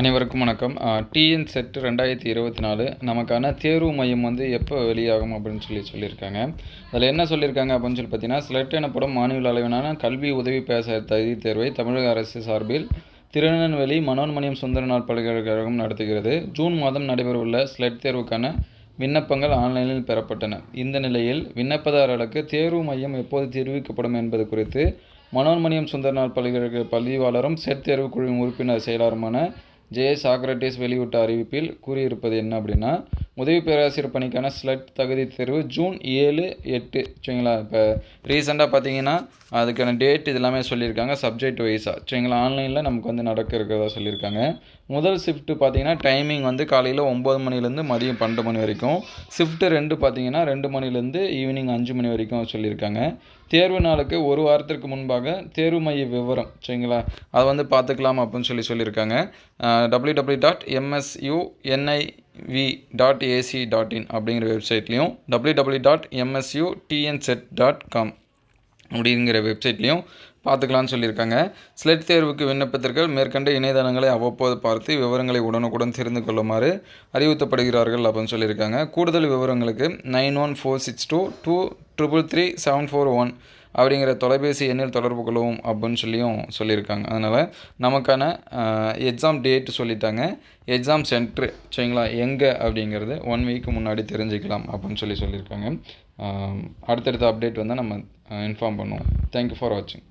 அனைவருக்கும் வணக்கம். TN set ரெண்டாயிரத்தி இருபத்தி நாலு. நமக்கான தேர்வு மையம் வந்து எப்போ வெளியாகும் அப்படின்னு சொல்லி சொல்லியிருக்காங்க. அதில் என்ன சொல்லியிருக்காங்க அப்படின்னு சொல்லி பார்த்தீங்கன்னா ஸ்லெட் எனப்படும் மாநில அளவிலான கல்வி உதவி பேச தகுதி தேர்வை தமிழக அரசு சார்பில் திருநெல்வேலி மனோன்மணியம் சுந்தரநாள் பல்கலைக்கழகம் நடத்துகிறது. ஜூன் மாதம் நடைபெறவுள்ள ஸ்லெட் தேர்வுக்கான விண்ணப்பங்கள் ஆன்லைனில் பெறப்பட்டன. இந்த நிலையில் விண்ணப்பதாரர்களுக்கு தேர்வு மையம் எப்போது தெரிவிக்கப்படும் என்பது குறித்து மனோன்மணியம் சுந்தரநாள் பல்கலைக்கழக பதிவாளரும் செட் தேர்வு குழுவின் உறுப்பினர் செயலாளருமான ஜே சாக்ரட்டிஸ் வெளியிட்ட அறிவிப்பில் கூறியிருப்பது என்ன அப்படின்னா உதவி பேராசிரியர் பணிக்கான ஸ்லட் தகுதி தேர்வு ஜூன் ஏழு எட்டு. சரிங்களா? இப்போ ரீசெண்டாக பார்த்தீங்கன்னா அதுக்கான டேட் இது எல்லாமே சொல்லியிருக்காங்க சப்ஜெக்ட் வைஸாக சரிங்களா? ஆன்லைனில் நமக்கு வந்து நடக்க இருக்கிறதா சொல்லியிருக்காங்க. முதல் ஷிஃப்ட்டு பார்த்தீங்கன்னா டைமிங் வந்து காலையில் ஒம்பது மணிலேருந்து மதியம் பன்னெண்டு மணி வரைக்கும். ஷிஃப்ட்டு ரெண்டு பார்த்தீங்கன்னா ரெண்டு மணிலேருந்து ஈவினிங் அஞ்சு மணி வரைக்கும் சொல்லியிருக்காங்க. தேர்வு நாளுக்கு ஒரு வாரத்திற்கு முன்பாக தேர்வு மைய விவரம் சரிங்களா? அதை வந்து பார்த்துக்கலாம் அப்படின்னு சொல்லி சொல்லியிருக்காங்க. W W dot MSU V dot AC dot in அப்படிங்கிற வெப்சைட்லேயும் W W dot MSU TNSET dot com அப்படிங்கிற வெப்சைட்லேயும் பார்த்துக்கலான்னு சொல்லியிருக்காங்க. ஸ்லெட் தேர்வுக்கு விண்ணப்பத்திற்கு மேற்கண்ட இணையதளங்களை அவ்வப்போது பார்த்து விவரங்களை உடனுக்குடன் தெரிந்து கொள்ளுமாறு அறிவுறுத்தப்படுகிறார்கள் அப்படின்னு சொல்லியிருக்காங்க. கூடுதல் விவரங்களுக்கு nine one four six two two triple three seven four one அப்படிங்கிற தொலைபேசி எண்ணில் தொடர்பு கொள்ளவும் அப்படின்னு சொல்லியும் சொல்லியிருக்காங்க. அதனால் நமக்கான எக்ஸாம் டேட் சொல்லிட்டாங்க. எக்ஸாம் சென்ட்ரு சரிங்களா? எங்கே அப்படிங்கிறது ஒன் வீக் முன்னாடி தெரிஞ்சுக்கலாம் அப்படின்னு சொல்லி சொல்லியிருக்காங்க. அடுத்தடுத்த அப்டேட் வந்து நம்ம இன்ஃபார்ம் பண்ணுவோம். தேங்க்யூ ஃபார் வாட்சிங்